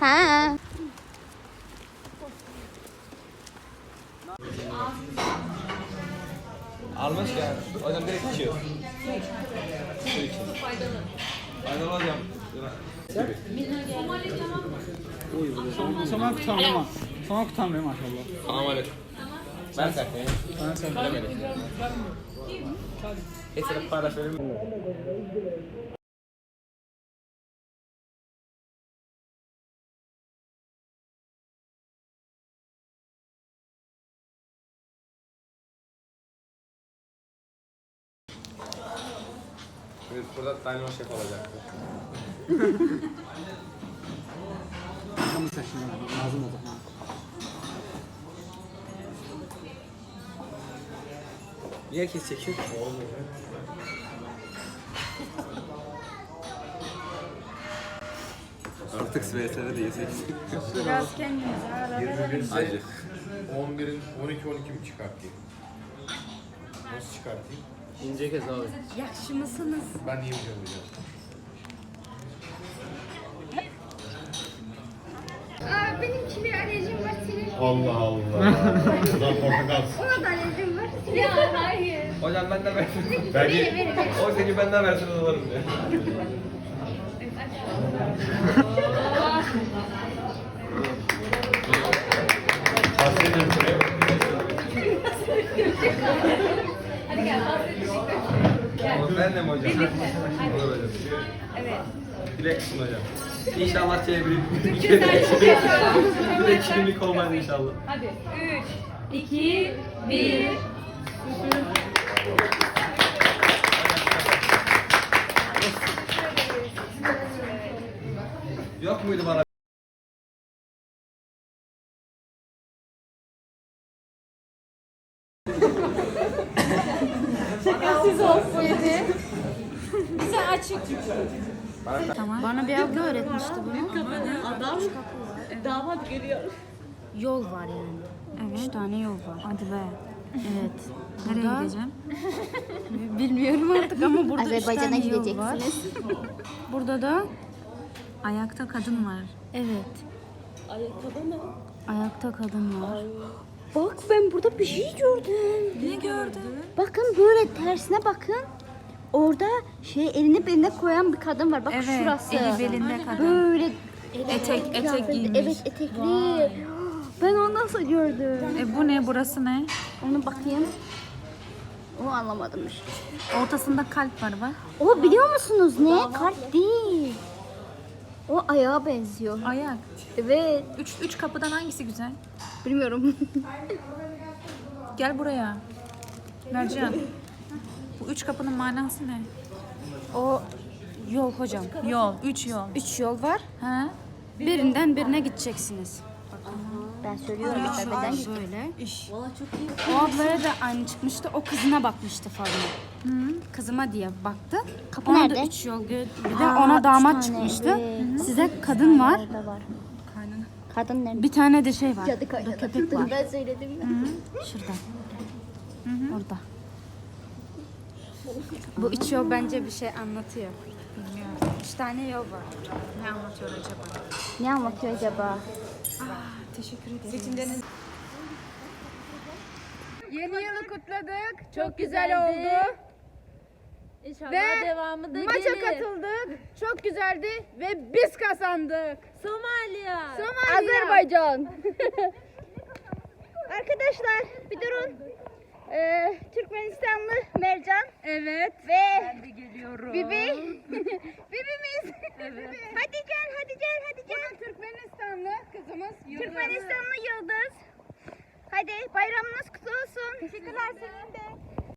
Ha. Almış ya. Hocam direkt içiyor. Su için. Faydalı hocam. Sonra kutamda Sonra kutamda maşallah. Selamun aleyküm. Ben saklayayım. Ben Bilemedim. Getirip paylaş verir? Şimdi burada Dynamo Şef olacaktı. Tamı seçtim. Lazım oldu. Niye herkes çekiyor ki? Artık SVS'de de yesek. Biraz kendimize ara verelim. Acı. 11'in 12 12 mi çıkartayım? Nasıl çıkartayım? İnce kez abi. Yakşı mısınız? Ben yemeyeceğim hocam. Aa, benim kime alerjim var senin. Allah Allah. Ulan portakal. Ona da alerjim. Ya hayır. Hocam ben de versin. Verin. O seni benden versin alırım diye. hasretim şuraya. Ben de mi hocam? Hocam. Evet. Dilek tutun hocam. İnşallah çevirip Dilek şimdilik olmaz inşallah. Hadi. 3, 2, 1. Bana bir abla öğretmişti bunu. Adam damat geliyor. Yol var yani. Evet. Üç tane yol var. Hadi be. Evet. Nereye gideceğim? Bilmiyorum artık ama burada üç Azerbaycan'a tane yol var. gideceksiniz. Burada da Ayakta kadın var. evet. Ayakkabı mı? Ayakta kadın var. Bak ben burada bir şey gördüm. Ne gördün? Bakın böyle tersine bakın. Orada şey elini beline koyan bir kadın var. Bak Evet, şurası. eli belinde kadın. Böyle Etek, etek kıyafet- giymiş. Evet etekli. Ben onu nasıl gördüm? E bu ne? Burası ne? Onu bakayım. O anlamadım. Ortasında kalp var bak. O biliyor musunuz ne? Kalp değil. O ayağa benziyor. Ayak. Evet. Üç, üç kapıdan hangisi güzel? Bilmiyorum. Gel buraya. Mercan. Bu üç kapının manası ne? O yol hocam. Yol. Üç yol. Üç yol var. Ha? Birinden birine gideceksiniz. ben söylüyorum. Üç yol Beden böyle. Valla çok iyi. O ablaya da aynı çıkmıştı. O kızına bakmıştı falan. Kızıma diye baktı. Kapı ona nerede? da üç yol gö- bir de Aa, ona üç damat tane, çıkmıştı. evet. Size kadın var. Orada var. Kadın nerede? Bir tane de şey var. Cadı kaynana. köpek var. Ben söyledim. Şurada. Orada. Bu üç yol bence bir şey anlatıyor. Bilmiyorum. Üç tane yol var. Ne anlatıyor acaba? Ne anlatıyor acaba? Teşekkür ederim. Yeni yılı kutladık. Çok güzel oldu. İnşallah Ve devamı da Maça gelir. katıldık. Çok güzeldi ve biz kazandık. Somalia. Azerbaycan. Arkadaşlar bir durun. Ee, Türkmenistanlı Mercan. Evet. Ve ben de geliyorum. Bibi. Bibimiz. Evet. hadi gel, hadi gel, hadi gel. Türkmenistanlı kızımız Yıldız. Türkmenistanlı Yıldız. Hadi bayramınız kutlu olsun. Teşekkürler senin de.